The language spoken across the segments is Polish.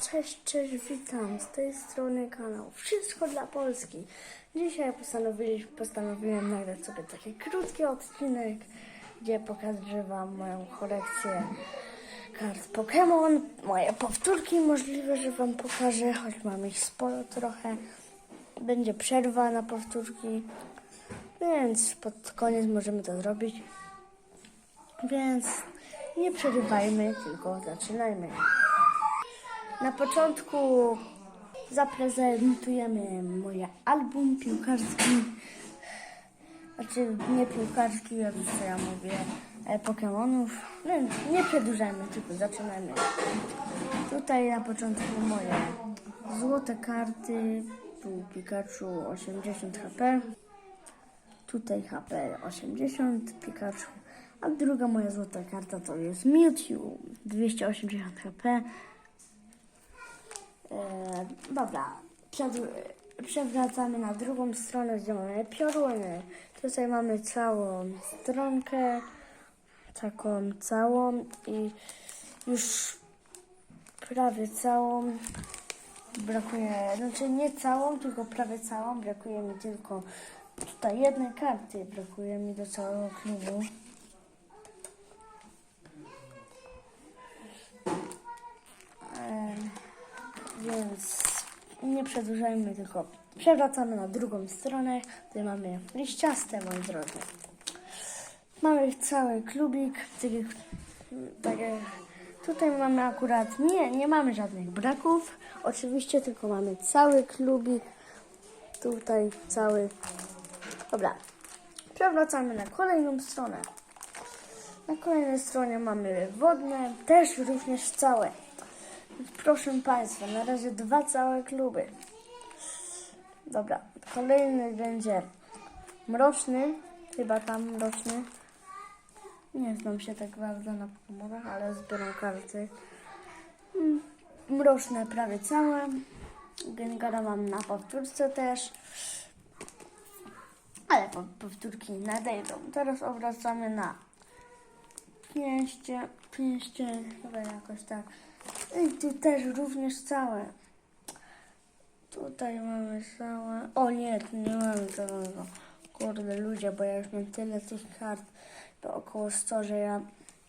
Cześć, cześć, witam. Z tej strony kanał Wszystko dla Polski. Dzisiaj postanowiliśmy, postanowiłem nagrać sobie taki krótki odcinek, gdzie pokażę Wam moją kolekcję kart Pokémon, moje powtórki. Możliwe, że Wam pokażę, choć mam ich sporo trochę. Będzie przerwa na powtórki, więc pod koniec możemy to zrobić. Więc nie przerywajmy, tylko zaczynajmy. Na początku zaprezentujemy moje album piłkarski. Znaczy nie piłkarski, jak już co ja mówię, Pokemonów. No, nie przedłużajmy, tylko zaczynajmy. Tutaj na początku moje złote karty. Tu Pikachu 80 HP. Tutaj HP 80 Pikachu. A druga moja złota karta to jest Mewtwo 280 HP. E, dobra, przewracamy na drugą stronę, mamy pioruny. Tutaj mamy całą stronkę, taką całą i już prawie całą. Brakuje, znaczy nie całą, tylko prawie całą. Brakuje mi tylko tutaj jednej karty. Brakuje mi do całego klubu. Więc nie przedłużajmy, tylko przewracamy na drugą stronę. Tutaj mamy liściaste, moi drodzy. Mamy cały klubik. Tak tak jak tutaj mamy akurat, nie, nie mamy żadnych braków. Oczywiście, tylko mamy cały klubik. Tutaj cały. Dobra, przewracamy na kolejną stronę. Na kolejnej stronie mamy wodne, też również całe. Proszę Państwa, na razie dwa całe kluby. Dobra, kolejny będzie mroczny, chyba tam mroczny. Nie znam się tak bardzo na Pokemonach, ale zbieram karty. Mm, Mroczne prawie całe. Gengara mam na powtórce też. Ale po, powtórki nadejdą. Teraz obracamy na pięście, pięście, chyba jakoś tak. I tu też również całe. Tutaj mamy całe. O nie, tu nie mamy całego. Kurde ludzie, bo ja już mam tyle tych kart, to około 100, że ja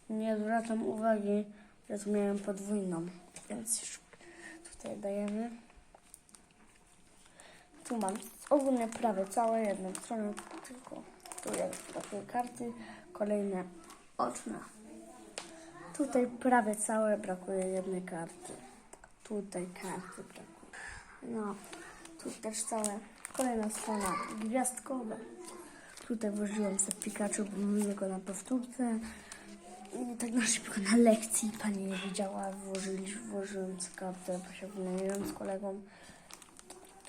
nie zwracam uwagi, że tu miałem podwójną. Więc już tutaj dajemy. Tu mam ogólnie prawie całe jedną stronę, tylko tu jest takie karty, kolejne oczne. Tutaj prawie całe brakuje jednej karty. Tutaj karty brakuje. No, tu też całe. Kolejna strona gwiazdkowe. Tutaj włożyłam sobie Pikachu, bo mam jego na powtórce. I tak na szybko na lekcji pani nie widziała, włożyli, włożyłem sobie kartę, wynajmiłem z kolegą.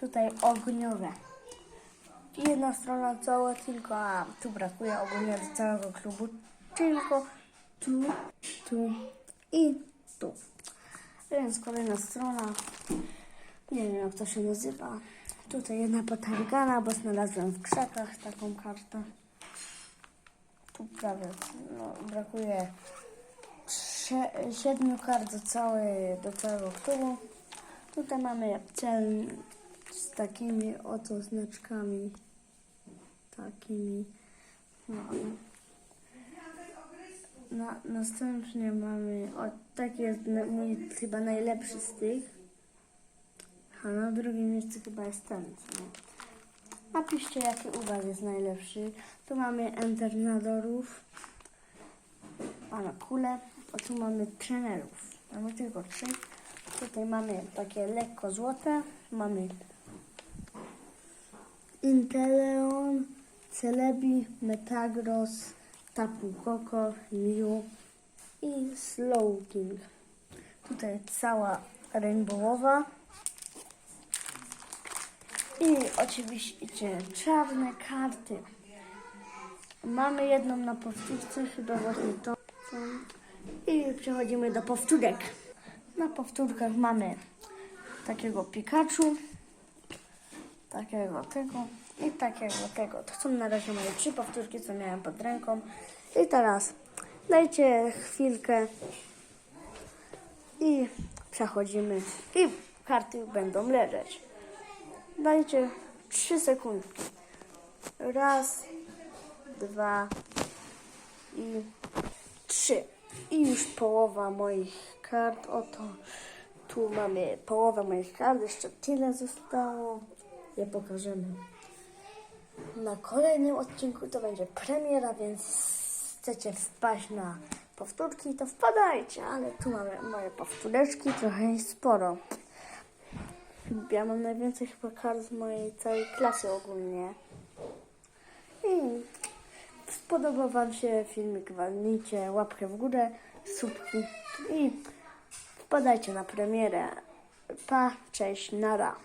Tutaj ogniowe. Jedna strona cała tylko, a tu brakuje ogólnie do całego klubu, tylko tu, tu i tu. Więc kolejna strona. Nie wiem jak to się nazywa. Tutaj jedna potargana, bo znalazłem w krzakach taką kartę. Tu prawie no, brakuje siedmiu kart do, całej, do całego klubu. Tutaj mamy cel z takimi oto znaczkami. Takimi. No. Na, następnie mamy, o taki jest mój chyba najlepszy z tych. A na drugim miejscu chyba jest ten. Napiszcie jaki u Was jest najlepszy. Tu mamy internadorów. Mamy kule. A tu mamy trenerów. Mamy tylko trzy. Tutaj mamy takie lekko złote. Mamy Inteleon, Celebi, Metagross, Tapu Koko, Mew i Slowking. Tutaj cała rainbowowa. I oczywiście czarne karty. Mamy jedną na powtórce, chyba właśnie to. I przechodzimy do powtórek. Na powtórkach mamy takiego Pikachu, takiego tego i takiego tego. To są na razie moje trzy powtórki, co miałem pod ręką. I teraz dajcie chwilkę i przechodzimy i karty będą leżeć. Dajcie 3 sekundki. Raz, dwa i trzy. I już połowa moich kart. Oto tu mamy połowę moich kart. Jeszcze tyle zostało. Je pokażemy. Na kolejnym odcinku to będzie premiera, więc chcecie wpaść na powtórki, to wpadajcie. Ale tu mamy moje powtóreczki, trochę jest sporo. Ja mam najwięcej chyba kart z mojej całej klasy ogólnie. I spodobał Wam się filmik, walnijcie łapkę w górę, subki i wpadajcie na premierę. Pa, cześć, nara.